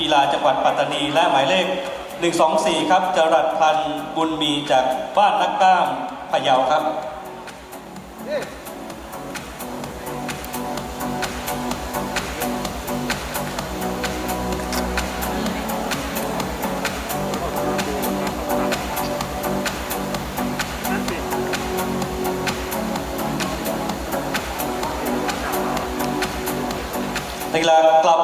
กีฬาจังหวัดปัตตานีและหมายเลข 124 ครับจรัสพันธ์บุญมีจากบ้านนักกล้ามพะเยาครับ นักกีฬากลับ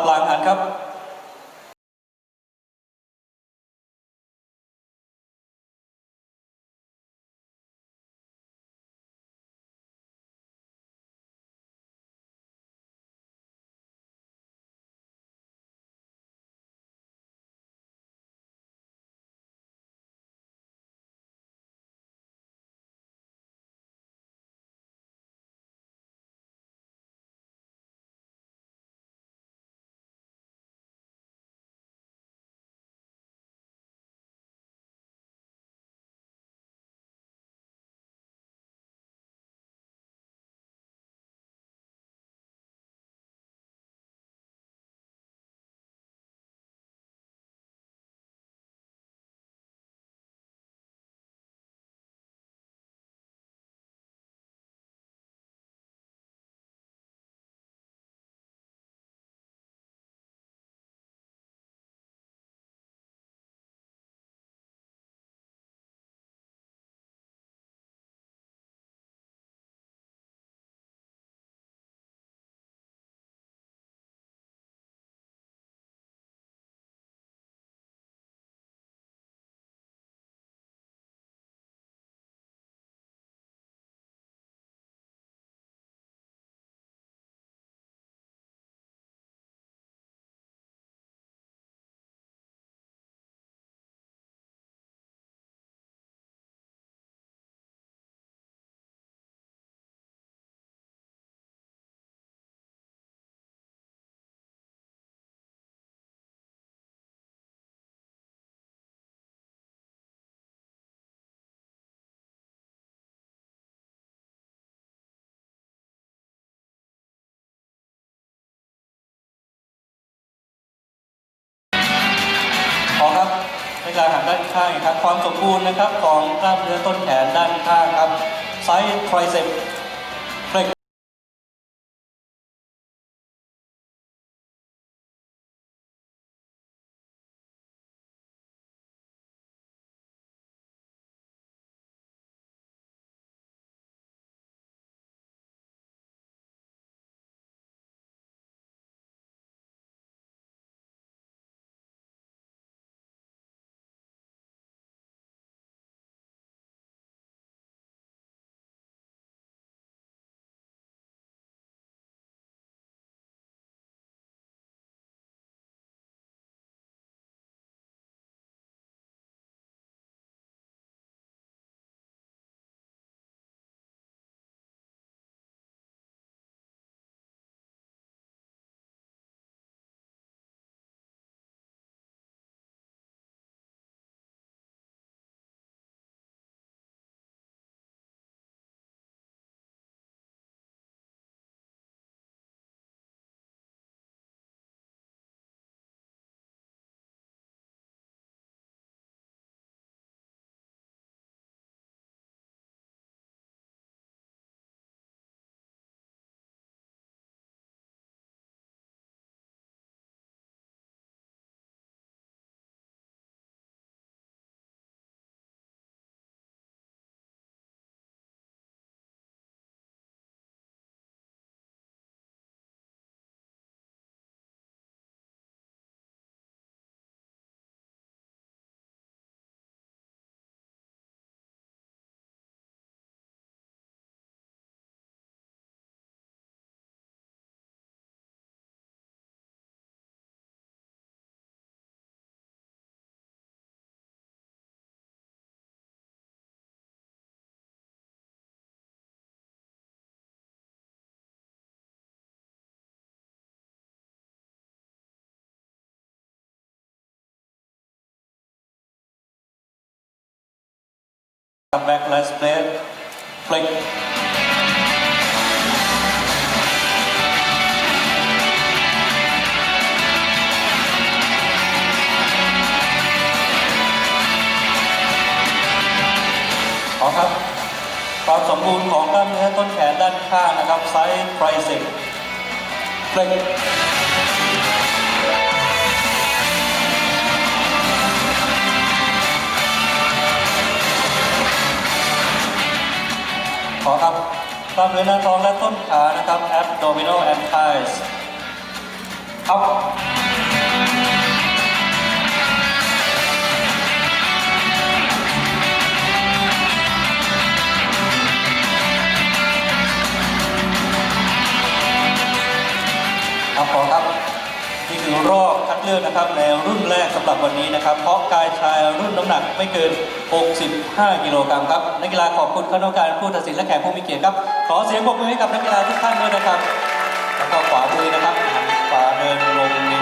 ฬาหันด้านข้างครับความสมบูรณ์นะครับของกล้ามเนื้อต้นแขนด้านข้างครับไซส์ไทรเซป Come back, let's play it. Click. ขอครับ ความสมบูรณ์ของกล้ามเนื้อต้นแขนด้านข้างนะครับ ไซส์ไตรซิ่ปคลิก กล้ามเนื้อหน้าท้องและต้นขานะครับ abdominal and thighs อัพ รอบคัดเลือกนะครับในรุ่นแรกสำหรับวันนี้นะครับ เพราะกายชายรุ่นน้ำหนักไม่เกิน 65 กิโลกรัมครับ นักกีฬาขอบคุณคณะกรรมการผู้ตัดสินและแขกผู้มีเกียรติครับ ขอเสียงปรบมือให้กับนักกีฬาทุกท่านด้วยนะครับ แล้วก็ขวามือนะครับขวาเดินลง